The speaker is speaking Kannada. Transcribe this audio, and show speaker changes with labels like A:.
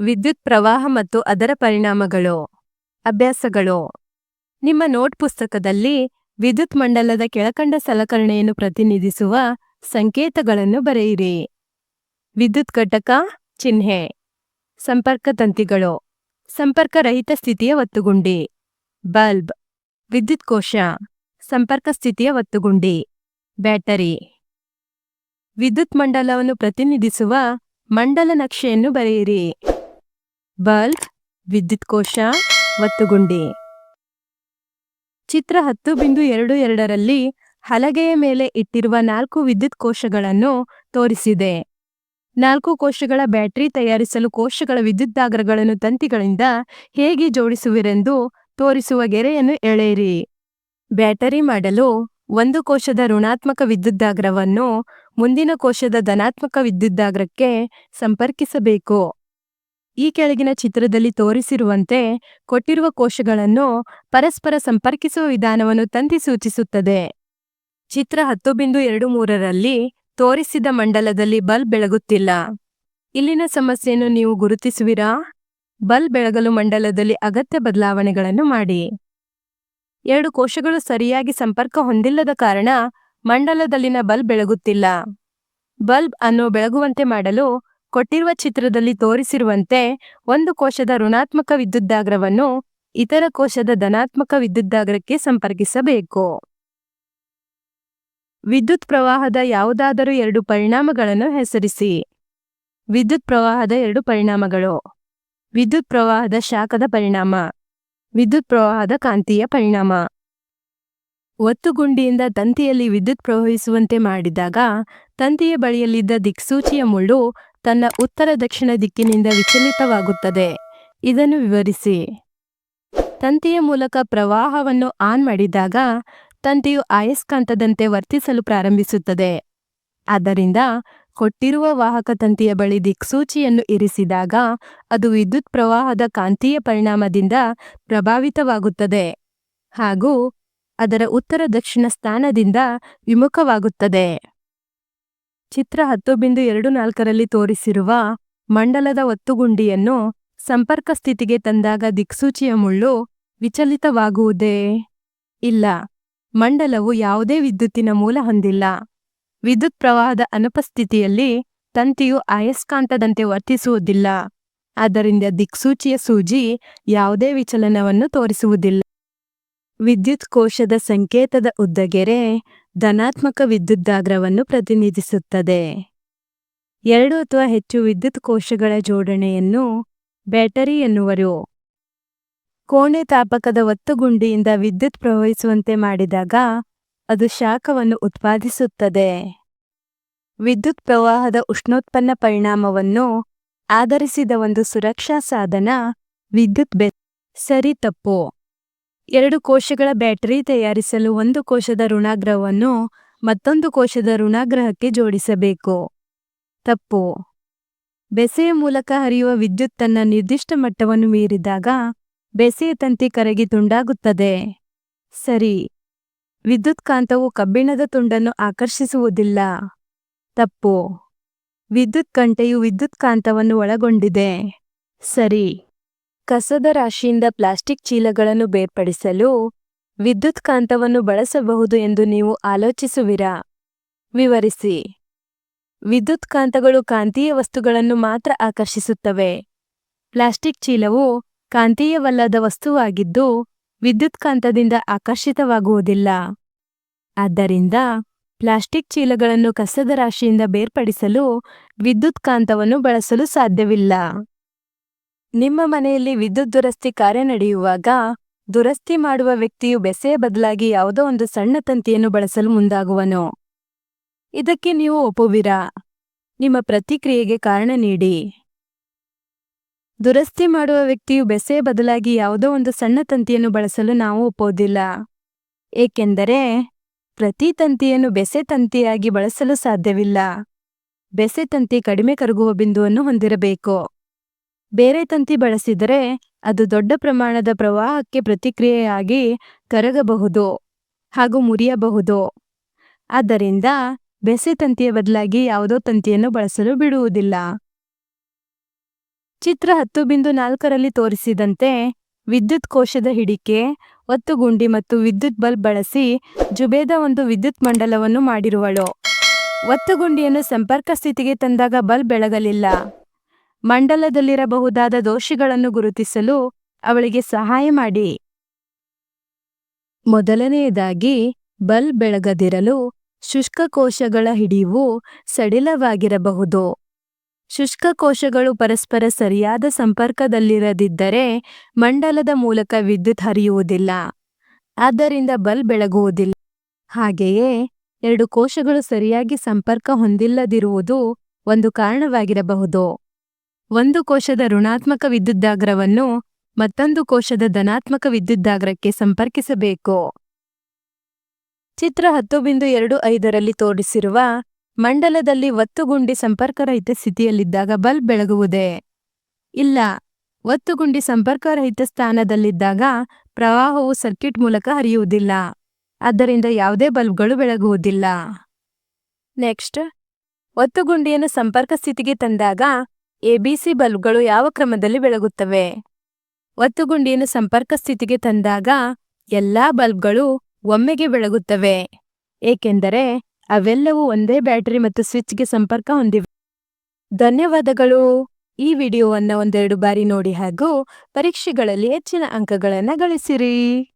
A: ವಿದ್ಯುತ್ ಪ್ರವಾಹ ಮತ್ತು ಅದರ ಪರಿಣಾಮಗಳು? ಅಭ್ಯಾಸಗಳು? ನಿಮ್ಮ ನೋಟ್ ಪುಸ್ತಕದಲ್ಲಿ ವಿದ್ಯುತ್ ಮಂಡಲದ ಕೆಳಕಂಡ ಸಲಕರಣೆಯನ್ನು ಪ್ರತಿನಿಧಿಸುವ ಸಂಕೇತಗಳನ್ನು ಬರೆಯಿರಿ. ವಿದ್ಯುತ್ ಘಟಕ, ಚಿಹ್ನೆ. ಸಂಪರ್ಕ ತಂತಿಗಳು? ಸಂಪರ್ಕರಹಿತ ಸ್ಥಿತಿಯ ಒತ್ತುಗುಂಡಿ. ಬಲ್ಬ್. ವಿದ್ಯುತ್ ಕೋಶ. ಸಂಪರ್ಕ ಸ್ಥಿತಿಯ ಒತ್ತುಗುಂಡಿ. ಬ್ಯಾಟರಿ. ವಿದ್ಯುತ್ ಮಂಡಲವನ್ನು ಪ್ರತಿನಿಧಿಸುವ ಮಂಡಲ ನಕ್ಷೆಯನ್ನು ಬರೆಯಿರಿ. ಬಲ್ಬ್, ವಿದ್ಯುತ್ ಕೋಶ ಒತ್ತುಗುಂಡಿ ಚಿತ್ರ ಹತ್ತು ಬಿಂದು ಎರಡು ಎರಡರಲ್ಲಿ ಹಲಗೆಯ ಮೇಲೆ ಇಟ್ಟಿರುವ ನಾಲ್ಕು ವಿದ್ಯುತ್ ಕೋಶಗಳನ್ನು ತೋರಿಸಿದೆ. ನಾಲ್ಕು ಕೋಶಗಳ ಬ್ಯಾಟರಿ ತಯಾರಿಸಲು ಕೋಶಗಳ ವಿದ್ಯುದ್ದಾಗ್ರಗಳನ್ನು ತಂತಿಗಳಿಂದ ಹೇಗೆ ಜೋಡಿಸುವಿರೆಂದು ತೋರಿಸುವ ಗೆರೆಯನ್ನು ಎಳೆಯಿರಿ. ಬ್ಯಾಟರಿ ಮಾಡಲು ಒಂದು ಕೋಶದ ಋಣಾತ್ಮಕ ವಿದ್ಯುದ್ದಾಗ್ರವನ್ನು ಮುಂದಿನ ಕೋಶದ ಧನಾತ್ಮಕ ವಿದ್ಯುದ್ದಾಗ್ರಕ್ಕೆ ಸಂಪರ್ಕಿಸಬೇಕು. ಈ ಕೆಳಗಿನ ಚಿತ್ರದಲ್ಲಿ ತೋರಿಸಿರುವಂತೆ ಕೊಟ್ಟಿರುವ ಕೋಶಗಳನ್ನು ಪರಸ್ಪರ ಸಂಪರ್ಕಿಸುವ ವಿಧಾನವನ್ನು ತಂತಿ ಸೂಚಿಸುತ್ತದೆ. ಚಿತ್ರ ಹತ್ತು ಬಿಂದು ಎರಡು ಮೂರರಲ್ಲಿ ತೋರಿಸಿದ ಮಂಡಲದಲ್ಲಿ ಬಲ್ಬ್ ಬೆಳಗುತ್ತಿಲ್ಲ. ಇಲ್ಲಿನ ಸಮಸ್ಯೆಯನ್ನು ನೀವು ಗುರುತಿಸುವಿರಾ? ಬಲ್ಬ್ ಬೆಳಗಲು ಮಂಡಲದಲ್ಲಿ ಅಗತ್ಯ ಬದಲಾವಣೆಗಳನ್ನು ಮಾಡಿ. ಎರಡು ಕೋಶಗಳು ಸರಿಯಾಗಿ ಸಂಪರ್ಕ ಹೊಂದಿಲ್ಲದ ಕಾರಣ ಮಂಡಲದಲ್ಲಿನ ಬಲ್ಬ್ ಬೆಳಗುತ್ತಿಲ್ಲ. ಬಲ್ಬ್ ಅನ್ನು ಬೆಳಗುವಂತೆ ಮಾಡಲು ಕೊಟ್ಟಿರುವ ಚಿತ್ರದಲ್ಲಿ ತೋರಿಸಿರುವಂತೆ ಒಂದು ಕೋಶದ ಋಣಾತ್ಮಕ ವಿದ್ಯುದ್ದಾಗ್ರವನ್ನು ಇತರ ಕೋಶದ ಧನಾತ್ಮಕ ವಿದ್ಯುದ್ದಾಗ್ರಕ್ಕೆ ಸಂಪರ್ಕಿಸಬೇಕು. ವಿದ್ಯುತ್ ಪ್ರವಾಹದ ಯಾವುದಾದರೂ ಎರಡು ಪರಿಣಾಮಗಳನ್ನು ಹೆಸರಿಸಿ. ವಿದ್ಯುತ್ ಪ್ರವಾಹದ ಎರಡು ಪರಿಣಾಮಗಳು. ವಿದ್ಯುತ್ ಪ್ರವಾಹದ ಶಾಖದ ಪರಿಣಾಮ. ವಿದ್ಯುತ್ ಪ್ರವಾಹದ ಕಾಂತೀಯ ಪರಿಣಾಮ. ಒತ್ತುಗುಂಡಿಯಿಂದ ತಂತಿಯಲ್ಲಿ ವಿದ್ಯುತ್ ಪ್ರವಹಿಸುವಂತೆ ಮಾಡಿದಾಗ ತಂತಿಯ ಬಳಿಯಲ್ಲಿದ್ದ ದಿಕ್ಸೂಚಿಯ ಮುಳ್ಳು ತನ್ನ ಉತ್ತರ ದಕ್ಷಿಣ ದಿಕ್ಕಿನಿಂದ ವಿಚಲಿತವಾಗುತ್ತದೆ. ಇದನ್ನು ವಿವರಿಸಿ. ತಂತಿಯ ಮೂಲಕ ಪ್ರವಾಹವನ್ನು ಆನ್ ಮಾಡಿದಾಗ ತಂತಿಯು ಅಯಸ್ಕಾಂತದಂತೆ ವರ್ತಿಸಲು ಪ್ರಾರಂಭಿಸುತ್ತದೆ. ಆದ್ದರಿಂದ ಕೊಟ್ಟಿರುವ ವಾಹಕ ತಂತಿಯ ಬಳಿ ದಿಕ್ಸೂಚಿಯನ್ನು ಇರಿಸಿದಾಗ ಅದು ವಿದ್ಯುತ್ ಪ್ರವಾಹದ ಕಾಂತೀಯ ಪರಿಣಾಮದಿಂದ ಪ್ರಭಾವಿತವಾಗುತ್ತದೆ ಹಾಗೂ ಅದರ ಉತ್ತರ ದಕ್ಷಿಣ ಸ್ಥಾನದಿಂದ ವಿಮುಖವಾಗುತ್ತದೆ. ಚಿತ್ರ ಹತ್ತು ಬಿಂದು ಎರಡು ನಾಲ್ಕರಲ್ಲಿ ತೋರಿಸಿರುವ ಮಂಡಲದ ಒತ್ತುಗುಂಡಿಯನ್ನು ಸಂಪರ್ಕ ಸ್ಥಿತಿಗೆ ತಂದಾಗ ದಿಕ್ಸೂಚಿಯ ಮುಳ್ಳು ವಿಚಲಿತವಾಗುವುದೇ ಇಲ್ಲ. ಮಂಡಲವು ಯಾವುದೇ ವಿದ್ಯುತ್ತಿನ ಮೂಲ ಹೊಂದಿಲ್ಲ. ವಿದ್ಯುತ್ ಪ್ರವಾಹದ ಅನುಪಸ್ಥಿತಿಯಲ್ಲಿ ತಂತಿಯು ಅಯಸ್ಕಾಂತದಂತೆ ವರ್ತಿಸುವುದಿಲ್ಲ. ಆದ್ದರಿಂದ ದಿಕ್ಸೂಚಿಯ ಸೂಜಿ ಯಾವುದೇ ವಿಚಲನವನ್ನು ತೋರಿಸುವುದಿಲ್ಲ. ವಿದ್ಯುತ್ ಕೋಶದ ಸಂಕೇತದ ಉದ್ದಗೆರೆ ಧನಾತ್ಮಕ ವಿದ್ಯುದ್ದಾಗ್ರವನ್ನು ಪ್ರತಿನಿಧಿಸುತ್ತದೆ. ಎರಡು ಅಥವಾ ಹೆಚ್ಚು ವಿದ್ಯುತ್ ಕೋಶಗಳ ಜೋಡಣೆಯನ್ನು ಬ್ಯಾಟರಿ ಎನ್ನುವರು. ಕೋಣೆ ತಾಪಕದ ಒತ್ತುಗುಂಡಿಯಿಂದ ವಿದ್ಯುತ್ ಪ್ರವಹಿಸುವಂತೆ ಮಾಡಿದಾಗ ಅದು ಶಾಖವನ್ನು ಉತ್ಪಾದಿಸುತ್ತದೆ. ವಿದ್ಯುತ್ ಪ್ರವಾಹದ ಉಷ್ಣೋತ್ಪನ್ನ ಪರಿಣಾಮವನ್ನು ಆಧರಿಸಿದ ಒಂದು ಸುರಕ್ಷಾ ಸಾಧನ ವಿದ್ಯುತ್ ಬೆ ಸರಿ ತಪ್ಪು. ಎರಡು ಕೋಶಗಳ ಬ್ಯಾಟರಿ ತಯಾರಿಸಲು ಒಂದು ಕೋಶದ ಋಣಾಗ್ರಹವನ್ನು ಮತ್ತೊಂದು ಕೋಶದ ಋಣಾಗ್ರಹಕ್ಕೆ ಜೋಡಿಸಬೇಕು. ತಪ್ಪು. ಬೆಸೆಯ ಮೂಲಕ ಹರಿಯುವ ವಿದ್ಯುತ್ ತನ್ನ ನಿರ್ದಿಷ್ಟ ಮಟ್ಟವನ್ನು ಮೀರಿದಾಗ ಬೆಸೆಯ ತಂತಿ ಕರಗಿ ತುಂಡಾಗುತ್ತದೆ. ಸರಿ. ವಿದ್ಯುತ್ ಕಾಂತವು ಕಬ್ಬಿಣದ ತುಂಡನ್ನು ಆಕರ್ಷಿಸುವುದಿಲ್ಲ. ತಪ್ಪು. ವಿದ್ಯುತ್ ಕಂಟೆಯು ವಿದ್ಯುತ್ ಕಾಂತವನ್ನು ಒಳಗೊಂಡಿದೆ. ಸರಿ. ಕಸದ ರಾಶಿಯಿಂದ ಪ್ಲಾಸ್ಟಿಕ್ ಚೀಲಗಳನ್ನು ಬೇರ್ಪಡಿಸಲು ವಿದ್ಯುತ್ ಕಾಂತವನ್ನು ಬಳಸಬಹುದು ಎಂದು ನೀವು ಆಲೋಚಿಸುವಿರಾ? ವಿವರಿಸಿ. ವಿದ್ಯುತ್ ಕಾಂತಗಳು ಕಾಂತೀಯ ವಸ್ತುಗಳನ್ನು ಮಾತ್ರ ಆಕರ್ಷಿಸುತ್ತವೆ. ಪ್ಲಾಸ್ಟಿಕ್ ಚೀಲವು ಕಾಂತೀಯವಲ್ಲದ ವಸ್ತುವಾಗಿದ್ದು ವಿದ್ಯುತ್ ಕಾಂತದಿಂದ ಆಕರ್ಷಿತವಾಗುವುದಿಲ್ಲ. ಆದ್ದರಿಂದ ಪ್ಲಾಸ್ಟಿಕ್ ಚೀಲಗಳನ್ನು ಕಸದ ರಾಶಿಯಿಂದ ಬೇರ್ಪಡಿಸಲು ವಿದ್ಯುತ್ ಕಾಂತವನ್ನು ಬಳಸಲು ಸಾಧ್ಯವಿಲ್ಲ. ನಿಮ್ಮ ಮನೆಯಲ್ಲಿ ವಿದ್ಯುತ್ ದುರಸ್ತಿ ಕಾರ್ಯ ನಡೆಯುವಾಗ ದುರಸ್ತಿ ಮಾಡುವ ವ್ಯಕ್ತಿಯು ಬೆಸೆಯ ಬದಲಾಗಿ ಯಾವುದೋ ಒಂದು ಸಣ್ಣ ತಂತಿಯನ್ನು ಬಳಸಲು ಮುಂದಾಗುವನು. ಇದಕ್ಕೆ ನೀವು ಒಪ್ಪುವಿರಾ? ನಿಮ್ಮ ಪ್ರತಿಕ್ರಿಯೆಗೆ ಕಾರಣ ನೀಡಿ. ದುರಸ್ತಿ ಮಾಡುವ ವ್ಯಕ್ತಿಯು ಬೆಸೆಯ ಬದಲಾಗಿ ಯಾವುದೋ ಒಂದು ಸಣ್ಣ ತಂತಿಯನ್ನು ಬಳಸಲು ನಾವು ಒಪ್ಪೋದಿಲ್ಲ ಏಕೆಂದರೆ ಪ್ರತಿ ತಂತಿಯನ್ನು ಬೆಸೆ ತಂತಿಯಾಗಿ ಬಳಸಲು ಸಾಧ್ಯವಿಲ್ಲ. ಬೆಸೆ ತಂತಿ ಕಡಿಮೆ ಕರಗುವ ಬಿಂದುವನ್ನು ಹೊಂದಿರಬೇಕು. ಬೇರೆ ತಂತಿ ಬಳಸಿದರೆ ಅದು ದೊಡ್ಡ ಪ್ರಮಾಣದ ಪ್ರವಾಹಕ್ಕೆ ಪ್ರತಿಕ್ರಿಯೆಯಾಗಿ ಕರಗಬಹುದು ಹಾಗೂ ಮುರಿಯಬಹುದು. ಆದ್ದರಿಂದ ಬೆಸೆ ತಂತಿಯ ಬದಲಾಗಿ ಯಾವುದೋ ತಂತಿಯನ್ನು ಬಳಸಲು ಬಿಡುವುದಿಲ್ಲ. ಚಿತ್ರ ಹತ್ತು ಬಿಂದು ನಾಲ್ಕರಲ್ಲಿ ತೋರಿಸಿದಂತೆ ವಿದ್ಯುತ್ ಕೋಶದ ಹಿಡಿಕೆ ಒತ್ತುಗುಂಡಿ ಮತ್ತು ವಿದ್ಯುತ್ ಬಲ್ಬ್ ಬಳಸಿ ಜುಬೇದ ಒಂದು ವಿದ್ಯುತ್ ಮಂಡಲವನ್ನು ಮಾಡಿರುವಳು. ಒತ್ತುಗುಂಡಿಯನ್ನು ಸಂಪರ್ಕ ಸ್ಥಿತಿಗೆ ತಂದಾಗ ಬಲ್ಬ್ ಬೆಳಗಲಿಲ್ಲ. ಮಂಡಲದಲ್ಲಿರಬಹುದಾದ ದೋಷಗಳನ್ನು ಗುರುತಿಸಲು ಅವಳಿಗೆ ಸಹಾಯ ಮಾಡಿ. ಮೊದಲನೆಯದಾಗಿ, ಬಲ್ ಬೆಳಗದಿರಲು ಶುಷ್ಕ ಕೋಶಗಳ ಹಿಡಿವು ಸಡಿಲವಾಗಿರಬಹುದು. ಶುಷ್ಕ ಕೋಶಗಳು ಪರಸ್ಪರ ಸರಿಯಾದ ಸಂಪರ್ಕದಲ್ಲಿರದಿದ್ದರೆ ಮಂಡಲದ ಮೂಲಕ ವಿದ್ಯುತ್ ಹರಿಯುವುದಿಲ್ಲ. ಆದ್ದರಿಂದ ಬಲ್ ಬೆಳಗುವುದಿಲ್ಲ. ಹಾಗೆಯೇ, ಎರಡು ಕೋಶಗಳು ಸರಿಯಾಗಿ ಸಂಪರ್ಕ ಹೊಂದಿಲ್ಲದಿರುವುದು ಒಂದು ಕಾರಣವಾಗಿರಬಹುದು. ಒಂದು ಕೋಶದ ಋಣಾತ್ಮಕ ವಿದ್ಯುದ್ದಾಗ್ರವನ್ನು ಮತ್ತೊಂದು ಕೋಶದ ಧನಾತ್ಮಕ ವಿದ್ಯುದ್ದಾಗ್ರಕ್ಕೆ ಸಂಪರ್ಕಿಸಬೇಕು. ಚಿತ್ರ ಹತ್ತು ಬಿಂದು ಎರಡು ಐದರಲ್ಲಿ ತೋರಿಸಿರುವ ಮಂಡಲದಲ್ಲಿ ಒತ್ತುಗುಂಡಿ ಸಂಪರ್ಕರಹಿತ ಸ್ಥಿತಿಯಲ್ಲಿದ್ದಾಗ ಬಲ್ಬ್ ಬೆಳಗುವುದೇ ಇಲ್ಲ. ಒತ್ತುಗುಂಡಿ ಸಂಪರ್ಕರಹಿತ ಸ್ಥಾನದಲ್ಲಿದ್ದಾಗ ಪ್ರವಾಹವು ಸರ್ಕ್ಯೂಟ್ ಮೂಲಕ ಹರಿಯುವುದಿಲ್ಲ. ಆದ್ದರಿಂದ ಯಾವುದೇ ಬಲ್ಬ್ಗಳು ಬೆಳಗುವುದಿಲ್ಲ. ನೆಕ್ಸ್ಟ್ ಒತ್ತುಗುಂಡಿಯನ್ನು ಸಂಪರ್ಕ ಸ್ಥಿತಿಗೆ ತಂದಾಗ ಎಬಿಸಿ ಬಲ್ಬ್ಗಳು ಯಾವ ಕ್ರಮದಲ್ಲಿ ಬೆಳಗುತ್ತವೆ? ಒತ್ತುಗುಂಡಿಯನ್ನು ಸಂಪರ್ಕ ಸ್ಥಿತಿಗೆ ತಂದಾಗ ಎಲ್ಲಾ ಬಲ್ಬ್ಗಳು ಒಮ್ಮೆಗೆ ಬೆಳಗುತ್ತವೆ, ಏಕೆಂದರೆ ಅವೆಲ್ಲವೂ ಒಂದೇ ಬ್ಯಾಟರಿ ಮತ್ತು ಸ್ವಿಚ್ಗೆ ಸಂಪರ್ಕ ಹೊಂದಿವೆ. ಧನ್ಯವಾದಗಳು. ಈ ವಿಡಿಯೋವನ್ನು ಒಂದೆರಡು ಬಾರಿ ನೋಡಿ ಹಾಗೂ ಪರೀಕ್ಷೆಗಳಲ್ಲಿ ಹೆಚ್ಚಿನ ಅಂಕಗಳನ್ನು ಗಳಿಸಿರಿ.